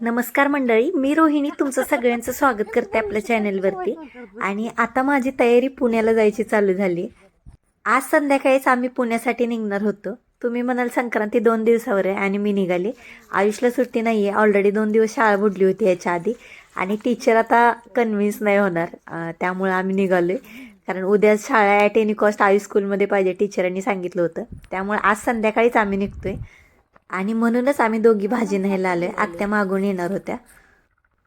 नमस्कार मंडळी मी रोहिणी तुमचं सगळ्यांचं स्वागत करते आपल्या चॅनलवरती आणि आता माझी तयारी पुण्याला जायची चालू झाली. आज संध्याकाळीच आम्ही पुण्यासाठी निघणार होतो. तुम्ही म्हणाल संक्रांती दोन दिवसावर आहे आणि मी निघाले. आयुषला सुट्टी नाही आहे ऑलरेडी दोन दिवस शाळा बुडली होती याच्या आधी. आणि टीचर आता कन्व्हिन्स नाही होणार त्यामुळे त्यामुळं आम्ही निघालो कारण उद्या शाळा ॲट एनी कॉस्ट आयुष स्कूलमध्ये पाहिजे टीचरांनी सांगितलं होतं. त्यामुळे आज संध्याकाळीच आम्ही निघतोय. आणि म्हणूनच आम्ही दोघी भाजी न्यायला आलोय. आत्या मागून येणार होत्या.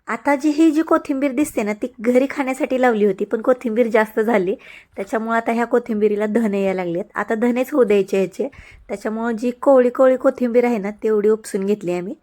आता जी ही जी कोथिंबीर दिसते ना ती घरी खाण्यासाठी लावली होती पण कोथिंबीर जास्त झाली. त्याच्यामुळे आता ह्या कोथिंबीरीला धने यायला लागलेत. आता धनेच होऊ द्यायचे ह्याचे. त्याच्यामुळं जी कोवळी कोवळी कोथिंबीर आहे ना तेवढी उपसून घेतली आम्ही.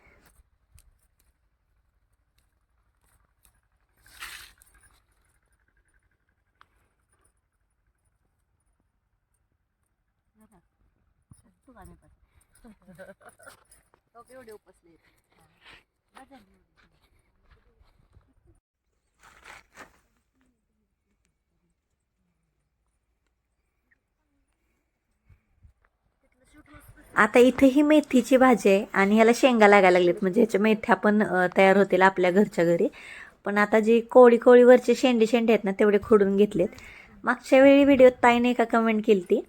आता इथे ही मेथीची भाजी आहे आणि ह्याला शेंगा लागायला लागलेत. म्हणजे ह्याच्या मेथ्या पण तयार होतील आपल्या घरच्या घरी. पण आता जी कोळी कोळीवरचे शेंडे शेंडे आहेत ना तेवढे खोडून घेतलेत. मागच्या वेळी व्हिडिओत ताईने एका कमेंट केली ती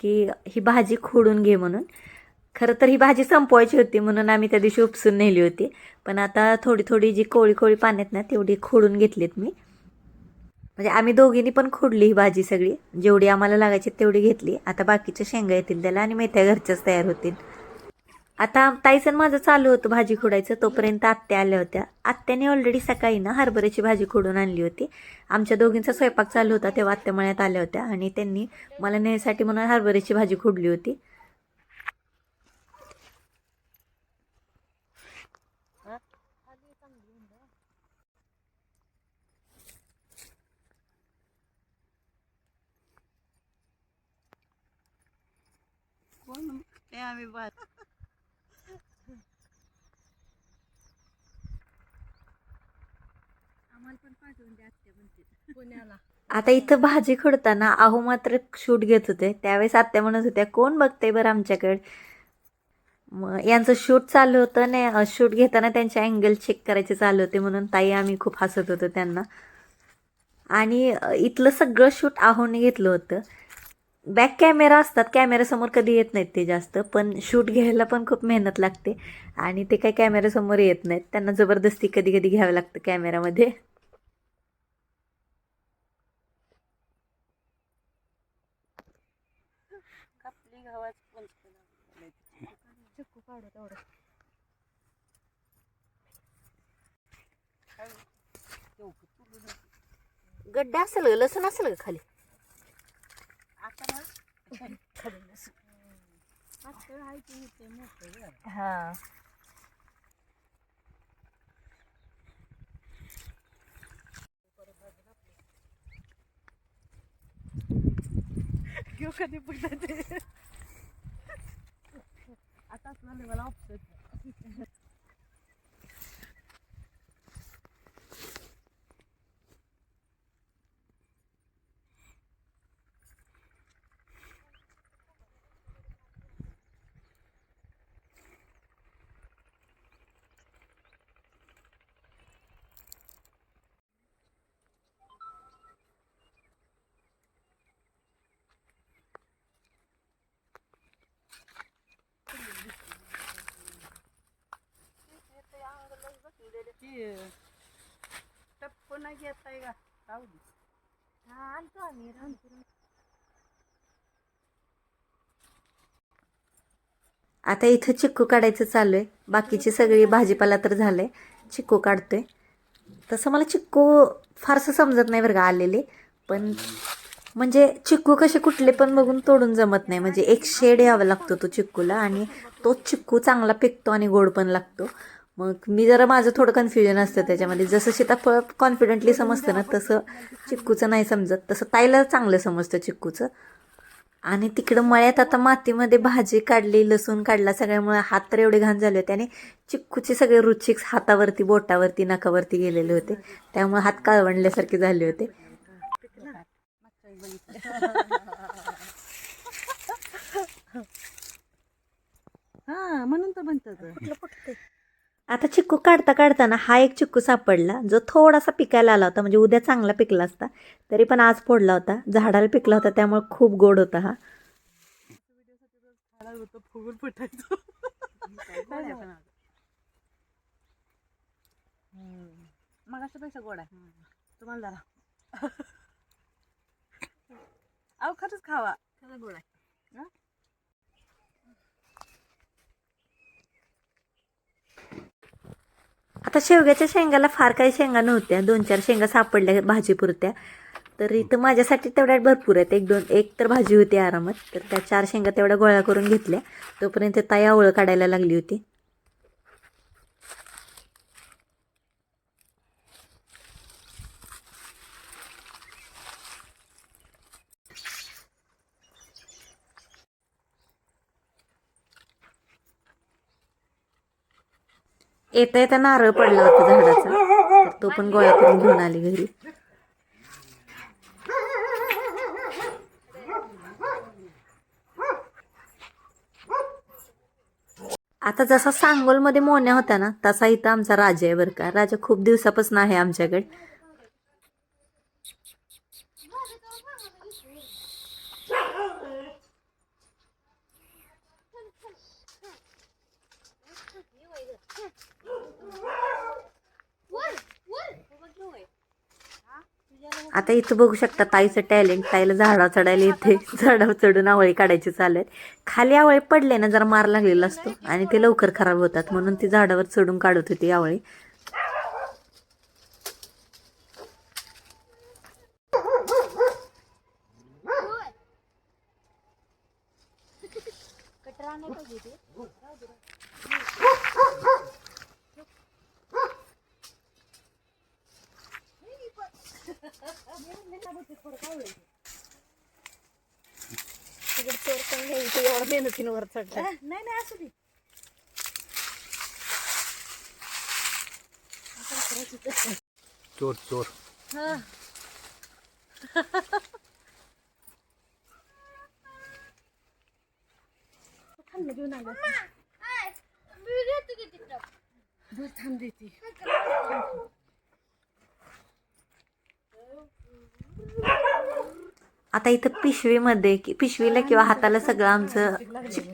की ही भाजी खोडून घे म्हणून. खरं तर ही भाजी संपवायची होती म्हणून आम्ही त्या दिवशी उपसून नेली होती. पण आता थोडी थोडी जी कोळी कोळी पाण्यात ना तेवढी खोडून घेतलीत मी. म्हणजे आम्ही दोघींनी पण खोडली ही भाजी सगळी. जेवढी आम्हाला लागायची तेवढी घेतली. आता बाकीच्या शेंगा येतील त्याला आणि मेथ्या घरच्याच तयार होतील. आता ताईसन माझं चालू होतं भाजी खोडायचं. तोपर्यंत आत्या आल्या होत्या. आत्याने ऑलरेडी सकाळी ना हरभऱ्याची भाजी खोडून आणली होती. आमच्या दोघींचा स्वयंपाक चालू होता तेव्हा आत्या मळ्यात आल्या होत्या. आणि त्यांनी मला नेण्यासाठी म्हणून हरभऱ्याची भाजी खोडली होती कोण ते आम्ही पुण्याला. आता इथं भाजी खोडताना अहो मात्र शूट घेत होते. त्यावेळेस आत्या म्हणत होत्या कोण बघते बरं आमच्याकडे? मग यांचं शूट चालू होतं ने शूट घेताना त्यांचे अँगल चेक करायचे चालू होते म्हणून ताई आम्ही खूप हसत होतो त्यांना. आणि इथलं सगळं शूट आहोने घेतलं होतं. बॅक कॅमेरा असतात कॅमेऱ्यासमोर कधी येत नाहीत ते जास्त पण शूट घ्यायला पण खूप मेहनत लागते. आणि ते काय कॅमेऱ्यासमोर येत नाहीत त्यांना जबरदस्ती कधी कधी घ्यावं लागतं कॅमेरामध्ये. गड्डा असेल लसूण असेल खाली आता ना पातळ आहे की ते मोठं गं. हा. घेऊ कधी पुढे ते आता मला ऑप्शन ती टप्प नाही का? राहू दे. हा आणतो आम्ही आता इथं चिक्कू काढायचं चालू आहे. बाकीची सगळी भाजीपाला तर झालंय. चिक्कू काढतोय. तसं मला चिक्कू फारसं समजत नाही बरं का आलेले. पण म्हणजे चिक्कू कसे कुठले पण बघून तोडून जमत नाही. म्हणजे एक शेड यावा लागतो तो चिक्कूला आणि तोच चिक्कू चांगला पिकतो आणि गोड पण लागतो. मग मी जरा माझं थोडं कन्फ्युजन असतं त्याच्यामध्ये. जसं सीताफळ कॉन्फिडेंटली समजतं ना तसं चिक्कूचं नाही समजत. तसं ताईला चांगलं समजतं चिक्कूचं. आणि तिकडं मळ्यात आता मातीमध्ये भाजी काढली लसूण काढला सगळ्यामुळे हात तर एवढे घाण झाले होते. आणि चिक्कूचे सगळे रुचिक हातावरती बोटावरती नाकावरती गेलेले होते. त्यामुळे हात काळवणल्यासारखे झाले होते मागच्या वेळी बघितलं हा म्हणून तर म्हणतात आता चिक्कू काढता काढताना हा एक चिक्कू सापडला जो थोडासा पिकायला आला होता म्हणजे उद्या चांगला पिकला असता तरी पण आज फोडला होता झाडाला पिकला होता त्यामुळे खूप गोड होता हा. मग गोड आहे. तुम्हाला जरा. अहो खरंच खावा. खरं गोड आहे. आता शेवग्याच्या शेंगाला फार काही शेंगा नव्हत्या. दोन चार शेंगा सापडल्या भाजीपुरत्या. तर इथं माझ्यासाठी तेवढ्यात भरपूर आहेत. एक दोन एक तर भाजी होती आरामात. तर त्या चार शेंगा तेवढ्या गोळा करून घेतल्या. तोपर्यंत ताई आवळं काढायला लागली होती. येता येता नारळ पडला होता झाडाचा. तो पण गोळा करून घेऊन आली घरी. आता जसा सांगोलमध्ये मोन्या होता ना तसा इथं आमचा राजा आहे बरं का. राजा खूप दिवसापासून आहे आमच्याकडे. आता इथं बघू शकता ताईचं टॅलेंट ताईला झाडा चढायला येते. झाडावर चढून आवळी काढायची चालले खाली आवळे पडले ना जरा मार लागलेला असतो. आणि ते लवकर खराब होतात. म्हणून ती झाडावर चढून काढत होती आवळी. नाही नाही असू दे चोर चोर थांब ना, घेऊन आलं बरं थांब देते आता इथं पिशवीमध्ये कि पिशवीला किंवा हाताला सगळं आमचं चिक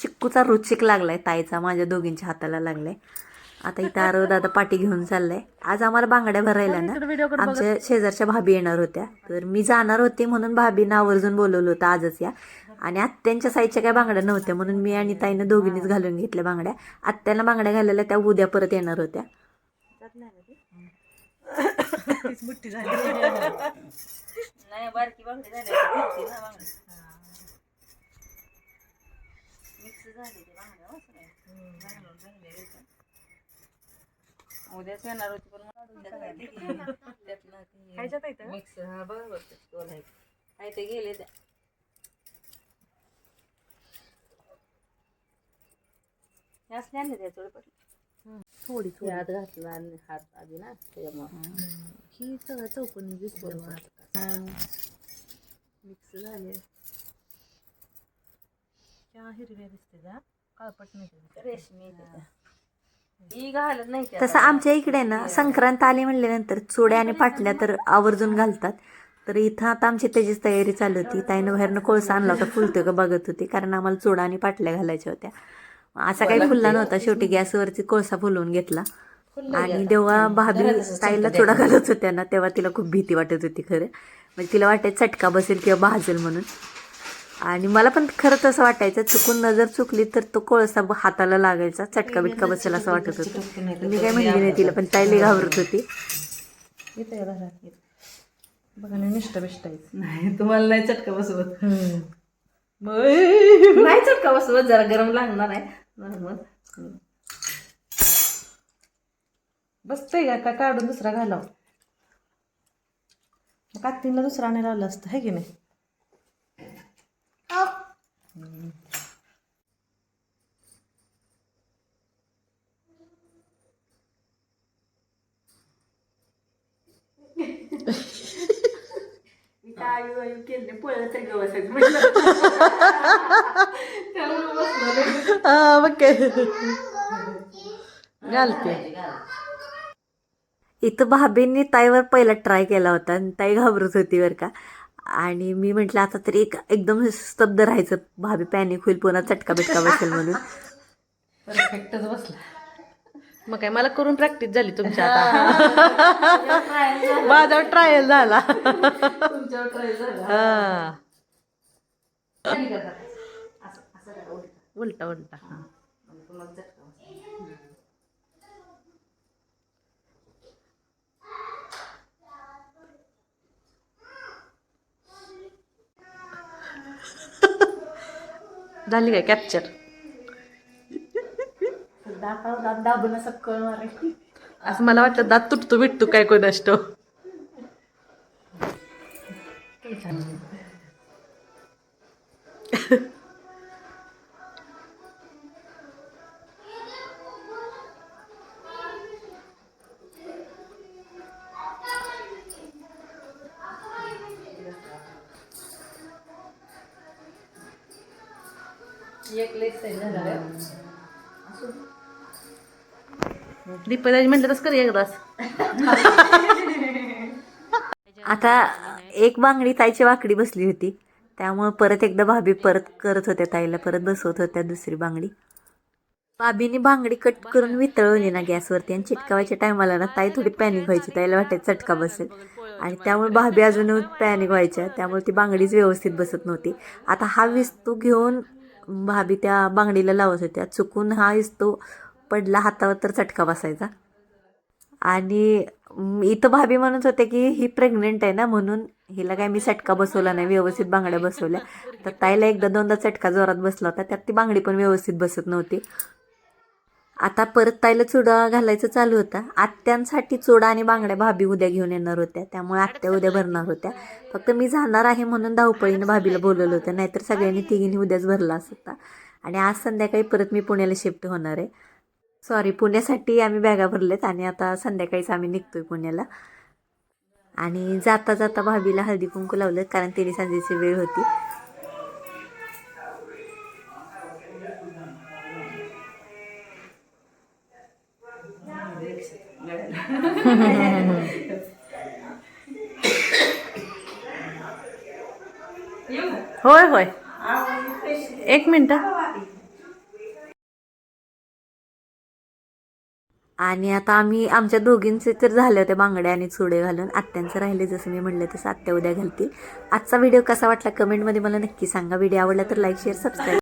चिक्कूचा रुचिक लागलाय ताईचा माझ्या दोघींच्या हाताला लागलाय. आता इथं आरव दादा पाठी घेऊन चाललाय. आज आम्हाला बांगड्या भरायला ना आमच्या शेजारच्या भाभी येणार होत्या. तर मी जाणार होते म्हणून भाभीनं आवर्जून बोलवलं होतं आजच या. आणि आत्यांच्या साईडच्या काय बांगड्या नव्हत्या म्हणून मी आणि ताईनं दोघींनीच घालून घेतल्या बांगड्या. आत्याला बांगड्या घालायला त्या उद्या परत येणार होत्या. तीच मुठ्ठी झाली. नाही बारकी बांगडी झाली आता फिरती ना बांगडी. मिक्स झाली ती बांगड्या हो. उद्याच येणार होती पण त्यातलं? मिक्स हा बरोबर ते स्टोर आहे काय ते गेले त्या. हे आणले त्या थोडे थोडी. ते हात घातला आणि हात आधी ना त्याच्यामुळे. ही. सगळं चौकोनी दिसतो मिक्स झाले त्या हिरव्या दिसते त्या काळपट नाही दिसत. रेशमी ही. घालत नाही त्या तसं आमच्या इकडे ना संक्रांत आली म्हणल्यानंतर चुड्या आणि पाटल्या तर आवर्जून घालतात. तर इथं आता आमची त्याचीच तयारी चालू होती. ताईनं बाहेरनं कोळसा आणला होता फुलतोय का बघत होती. कारण आम्हाला चुडा आणि पाटल्या घालायच्या होत्या. असा काही फुलला नव्हता. शेवटी गॅसवरती कोळसा फुलवून घेतला. आणि जेव्हा भाभी ताईला चुडा घालत होत्या ना तेव्हा तिला खूप भीती वाटत होती खरं. म्हणजे तिला वाटायचं चटका बसेल किंवा भाजेल म्हणून. आणि मला पण खरं तसं वाटायचं चुकून नजर चुकली तर तो कोळसा हाताला लागायचा चटका बिटका बसेल असं वाटत होतं. मी काय म्हणली नाही तिला पण ताईला घाबरत होती. बघा निष्ठा बिष्टा नाही तुम्हाला नाही चटका बसवत. नाही चटका बसवत जरा गरम लागणार आहे. नॉर्मल बसतंय का? का काढून दुसरा घालाव? कातीला दुसरा आणायला आलं असतं है की नाही? हा मग काय घालते. इथं भाभींनी ताईवर पहिला ट्राय केला होता आणि ताई घाबरत होती बरं का. आणि मी म्हटलं आता तरी एक एकदम स्तब्ध राहायचं. भाभी पॅनिक होईल पुन्हा चटका बिटका बसेल म्हणून. परफेक्टच बसला. मग काय मला करून प्रॅक्टिस झाली तुमच्या आता. माझ्यावर ट्रायल झाला. हा खाली करा. असं असं करा उलटं. उलटा हा. झाली काय कॅप्चर दाबून असं कळ मारायची असं मला वाटतं दात तुटतो बिटतो काय कोण असतो दीपदाजी म्हटलं तसं कर एकदाच. आता एक बांगडी ताईची वाकडी बसली होती. त्यामुळं परत एकदा भाभी परत करत होत्या ताईला परत बसवत होत्या दुसरी बांगडी. भाभीने बांगडी कट करून वितळवली ना गॅसवरती आणि चिटकावायच्या टायमाला ना ताई थोडी पॅनिक व्हायची ताईला वाटायचं चटका बसेल. आणि त्यामुळे भाभी अजून पॅनिक व्हायच्या त्यामुळे ती बांगडीच व्यवस्थित बसत नव्हती. आता हा विस्तू घेऊन भाभी त्या बांगडीला लावत होत्या. चुकून हा विस्तू पडला हातावर तर चटका बसायचा. आणि इथं भाभी म्हणत होते की ही प्रेग्नेंट आहे ना म्हणून हिला काय मी चटका बसवला नाही व्यवस्थित बांगड्या बसवल्या. तर ताईला एकदा दोनदा चटका जोरात बसला होता त्यात ती बांगडी पण व्यवस्थित बसत नव्हती. आता परत ताईला चुडा घालायचं चालू होता. आत्यांसाठी चुडा आणि बांगड्या भाभी उद्या घेऊन येणार होत्या त्यामुळे आत्या उद्या भरणार होत्या. फक्त मी जाणार आहे म्हणून धावपळीनं भाभीला बोलवलं होतं नाहीतर सगळ्यांनी तिघींनी उद्याच भरला असता. आणि आज संध्याकाळी परत मी पुण्याला शिफ्ट होणार आहे. सॉरी पुण्यासाठी आम्ही बॅगा भरलेत आणि आता संध्याकाळीच आम्ही निघतोय पुण्याला. आणि जाता जाता भाभीला हळदी कुंकू लावलं कारण तिने संजेची वेळ होती. होय होय. एक मिनिट. आणि आता आम्ही आमच्या दोघींचे तर झाले होते बांगड्या आणि चुडे घालून. आत्यांचं राहिले जसं मी म्हणलं तसं आत्या उद्या घालतील. आजचा व्हिडिओ कसा वाटला कमेंटमध्ये मला नक्की सांगा. व्हिडिओ आवडला तर लाईक शेअर सबस्क्राईब